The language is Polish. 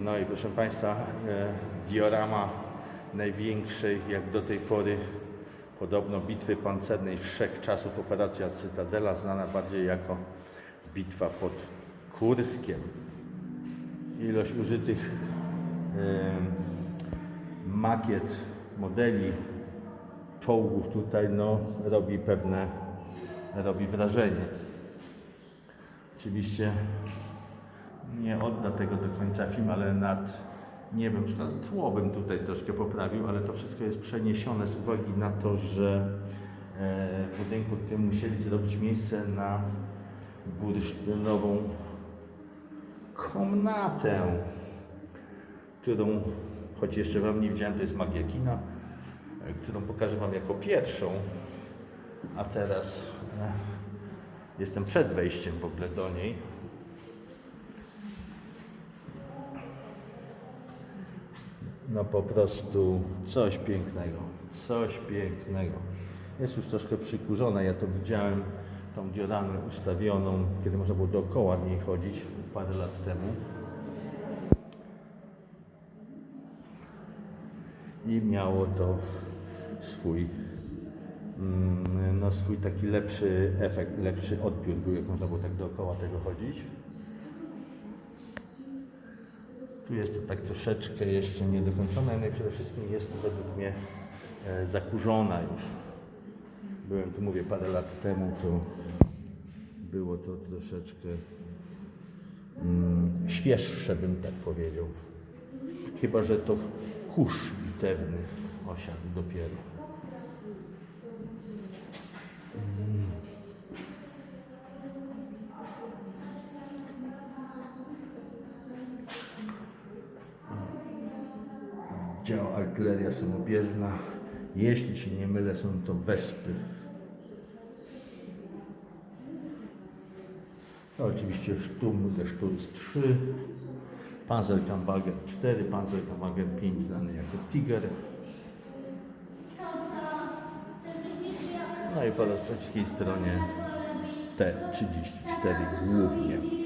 No i proszę Państwa, e, diorama największej jak do tej pory podobno bitwy pancernej wszechczasów operacja Cytadela, znana bardziej jako bitwa pod Kurskiem. Ilość użytych makiet, modeli czołgów tutaj no, robi pewne, robi wrażenie. Oczywiście nie odda tego do końca film, ale nad niebem, czy nad tłobym tutaj troszkę poprawił, ale to wszystko jest przeniesione z uwagi na to, że e, w budynku tym musieli zrobić miejsce na bursztynową komnatę, którą, choć jeszcze Wam nie widziałem, to jest magia kina, e, którą pokażę Wam jako pierwszą, a teraz e, jestem przed wejściem w ogóle do niej. No po prostu coś pięknego, coś pięknego. Jest już troszkę przykurzona, ja to widziałem, tą dioramę ustawioną, kiedy można było dookoła niej chodzić parę lat temu. I miało to swój, mm, no swój taki lepszy efekt, lepszy odbiór był, jak można było tak dookoła tego chodzić. Tu jest to tak troszeczkę jeszcze niedokończone, no i przede wszystkim jest według mnie e, zakurzona już. Byłem tu, mówię, parę lat temu, to było to troszeczkę mm, świeższe, bym tak powiedział. Chyba, że to kurz bitewny osiadł dopiero. Działa artyleria samobieżna. Jeśli się nie mylę, są to wespy. To oczywiście Sturmgeschütz 3, Panzerkampfwagen 4, Panzerkampfwagen 5 znany jako Tiger. No i po rosyjskiej stronie T-34 głównie.